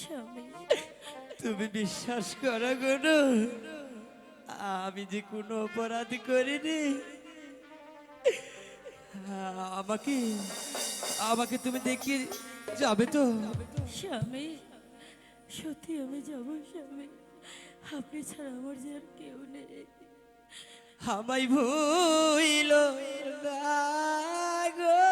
স্বামী। তুমি বিশ্বাস করো কোনো আমি যে কোনো অপরাধ করিনি। আমাকে আমাকে তুমি দেখিয়ে যাবে তো? স্বামী সত্যি আমি যাব স্বামী। আপনি ছাড়া আমার যে আর কেউ নেই। আমায় ভুইল গো।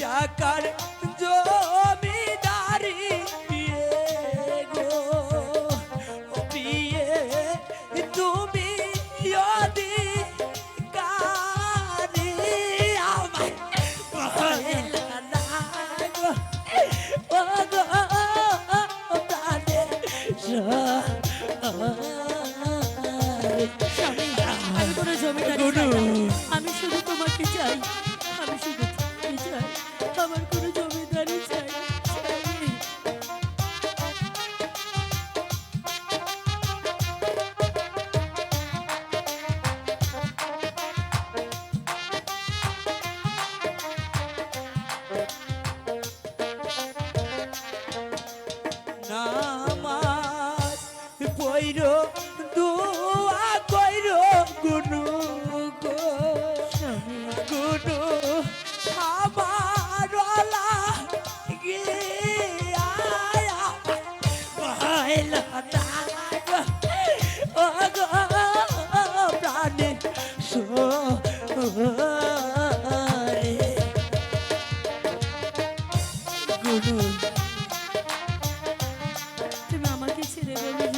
টাকার জমিদারি পিয়ে গো। পিয়ে তুমি অধিকারি আমায় Oh, পৈর দুয়া কইর গুনু গুনু আমার গিয়া পহলা তুমি আমাকে ছেড়ে গেলে